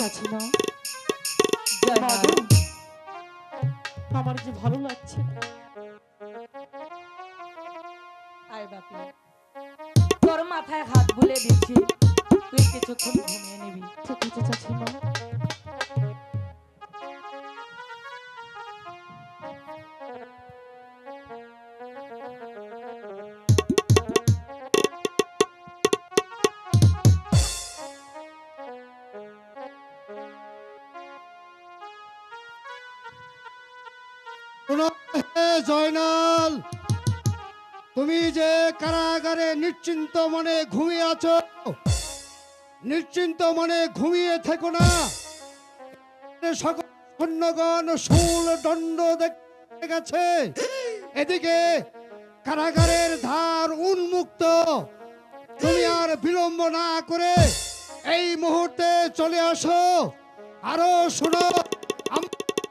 চাচিমা না আমার যে ভালো লাগছে আয় বাপি। তোর মাথায় হাত বুলে দিচ্ছি। তুই কিছুক্ষণ ঘুমিয়ে নিবি। ঠিক আছে চাচিমা জয়নাল, তুমি যে কারাগারে নিশ্চিন্ত মনে ঘুমিয়ে আছো, নিশ্চিন্ত মনে ঘুমিয়ে থেকো না। সকল শূল দণ্ড দেখতে গেছে। এদিকে কারাগারের ধার উন্মুক্ত। তুমি আর বিলম্ব না করে এই মুহূর্তে চলে আসো। আরও শোনো।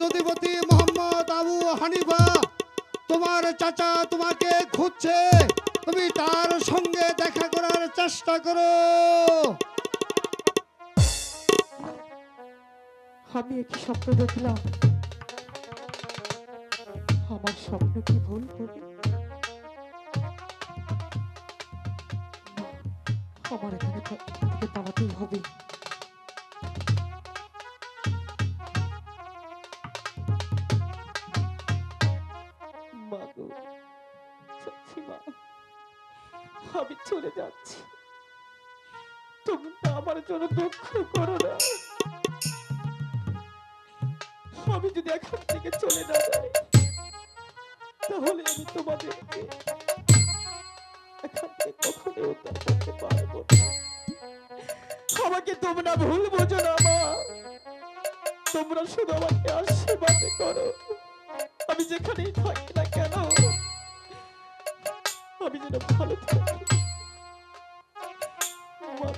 নদীপতি মোহাম্মদ আবু হানিফা, তোমার চাচা তোমাকে খুঁজছে। তুমি তার সঙ্গে দেখা করার চেষ্টা করো। আমি একই স্বপ্ন দেখলাম। আমার স্বপ্ন কি ভুল হবে আমার এখানে পালাতেই হবে। আমি চলে যাচ্ছি। তুমি আমার জন্য দুঃখ করো না। আমি যদি এখান থেকে চলে না যাই, তাহলে আমি তোমাদেরকে এখান থেকে কখনো উদ্ধার করতে পারব আমাকে তোমরা ভুল বোঝো না, মা। তোমরা শুধু আমাকে আশীর্বাদ করো। আমি যেখানেই থাকি না কেন আমি যেন ভালো থাকি মা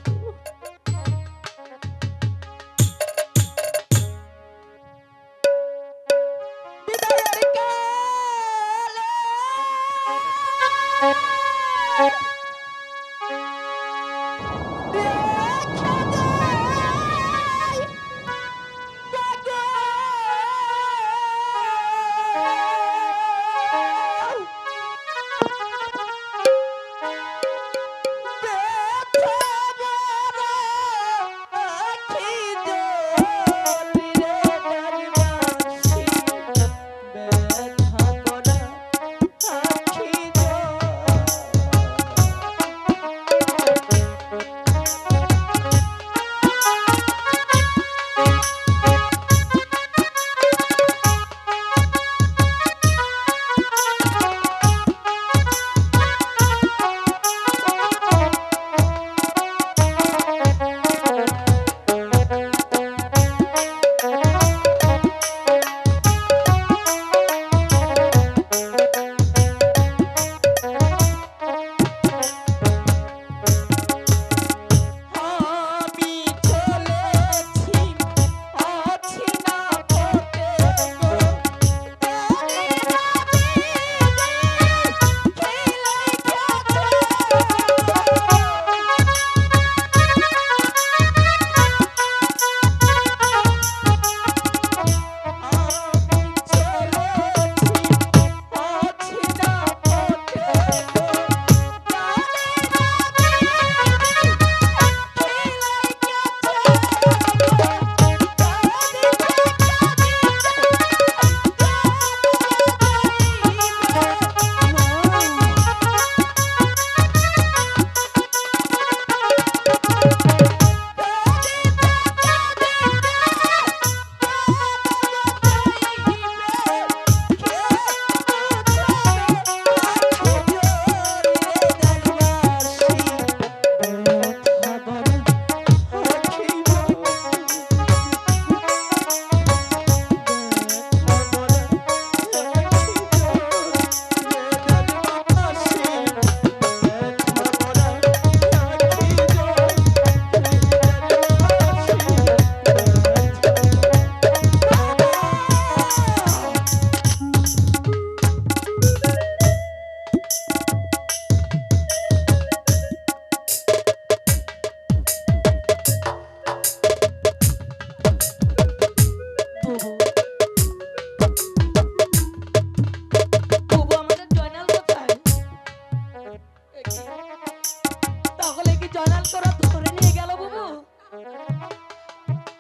জয়নাল তো ধরে নিয়ে গেল বাবু।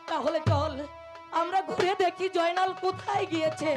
তাহলে চল আমরা ঘুরে দেখি জয়নাল কোথায় গিয়েছে।